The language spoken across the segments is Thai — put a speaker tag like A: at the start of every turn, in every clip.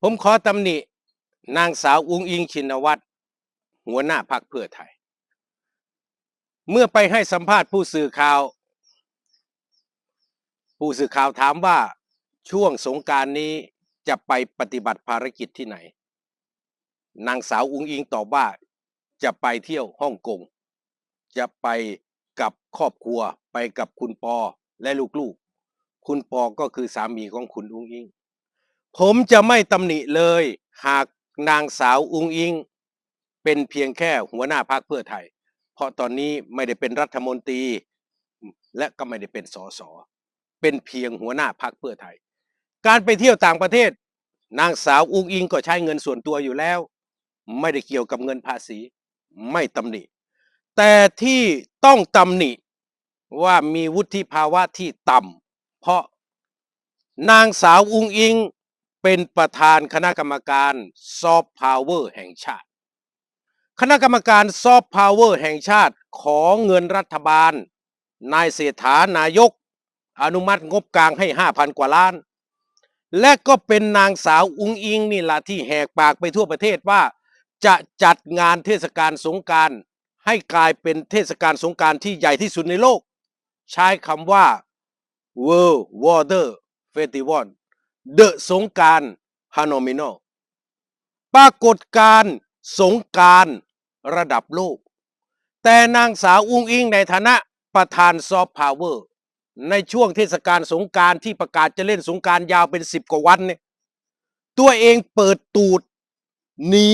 A: ผมขอตำหนินางสาวอุ้งอิงชินวัตรหัวหน้าพักเพื่อไทย เมื่อไปให้สัมภาษณ์ผู้สื่อข่าว ผู้สื่อข่าวถามว่าช่วงสงการนี้จะไปปฏิบัติภารกิจที่ไหน นางสาวอุ้งอิงตอบว่าจะไปเที่ยวฮ่องกง จะไปกับครอบครัวไปกับคุณปอและลูกๆ คุณปอก็คือสามีของคุณอุ้งอิง ผมจะไม่ตำหนิเลย หากนางสาวอุงอิง เป็นเพียงแค่หัวหน้าพรรคเพื่อไทย เพราะตอนนี้ไม่ได้เป็นรัฐมนตรี และก็ไม่ได้เป็นสสเป็นเพียงหัวหน้าพรรคเพื่อไทย การไปเที่ยวต่างประเทศ นางสาวอุงอิงก็ใช้เงินส่วนตัวอยู่แล้ว ไม่ได้เกี่ยวกับเงินภาษี ไม่ตำหนิ แต่ที่ต้องตำหนิว่ามีวุฒิภาวะที่ต่ำเพราะนางสาวอุงอิง เป็นประธานคณะกรรมการซอฟต์พาวเวอร์แห่งชาติ คณะกรรมการซอฟต์พาวเวอร์แห่งชาติขอเงินรัฐบาล นายเศรษฐานายก อนุมัติงบกลางให้ 5,000 กว่าล้าน และก็เป็นนางสาวอุงอิงนี่แหละที่แหกปากไปทั่วประเทศว่า จะจัดงานเทศกาลสงการให้กลายเป็นเทศกาลสงการที่ใหญ่ที่สุดในโลก ใช้คำว่า World Water Festival The สงการฮานอมิโนปรากฏการสงการระดับโลก แต่นางสาวอุ้งอิงในฐานะประธานซอฟต์พาวเวอร์ในช่วงเทศกาลสงการที่ประกาศจะเล่นสงการยาวเป็นสิบกว่าวันเนี่ยตัวเองเปิดตูด หนี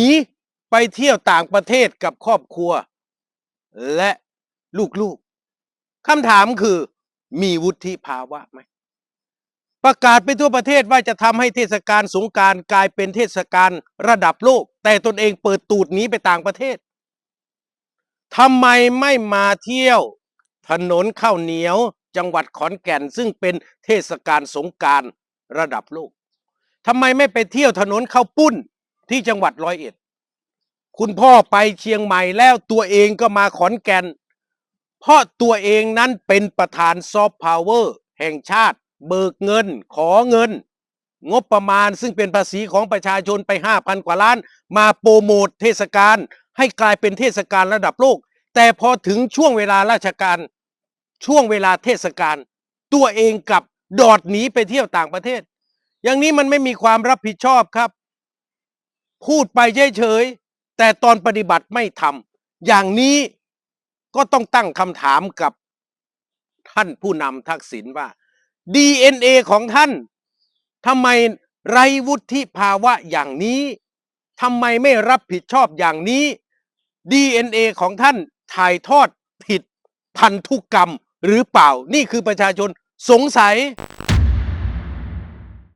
A: ไปเที่ยวต่างประเทศกับครอบครัว และลูกๆคำถามคือมีวุฒิภาวะไหม ประกาศไปทั่วประเทศว่าจะทำให้เทศกาลสงการกลายเป็นเทศกาลระดับโลก แต่ตนเองเปิดตูดหนีไปต่างประเทศทำไมไม่มาเที่ยว ถนนข้าวเหนียวจังหวัดขอนแก่น ซึ่งเป็นเทศกาลสงการระดับโลกทำไมไม่ไปเที่ยวถนนข้าวปุ้นที่จังหวัดร้อยเอ็ด คุณพ่อไปเชียงใหม่แล้วตัวเองก็มาขอนแก่น เพราะตัวเองนั้นเป็นประธานซอฟต์พาวเวอร์แห่งชาติ เบิกเงิน ขอเงิน งบประมาณซึ่งเป็นภาษีของประชาชนไป 5,000 กว่าล้าน มาโปรโมทเทศกาลให้กลายเป็นเทศกาลระดับโลก แต่พอถึงช่วงเวลาราชการช่วงเวลาเทศกาลตัวเองกลับดอดหนีไปเที่ยวต่างประเทศ อย่างนี้มันไม่มีความรับผิดชอบครับ พูดไปเฉยๆแต่ตอนปฏิบัติไม่ทำอย่างนี้ก็ต้องตั้งคำถามกับท่านผู้นำทักษิณว่า DNA ของท่านทำไมไรวุฒิภาวะอย่างนี้ทำไมไม่รับผิดชอบอย่างนี้ DNA ของท่านถ่ายทอดผิดพันธุกรรมหรือเปล่า นี่คือประชาชนสงสัย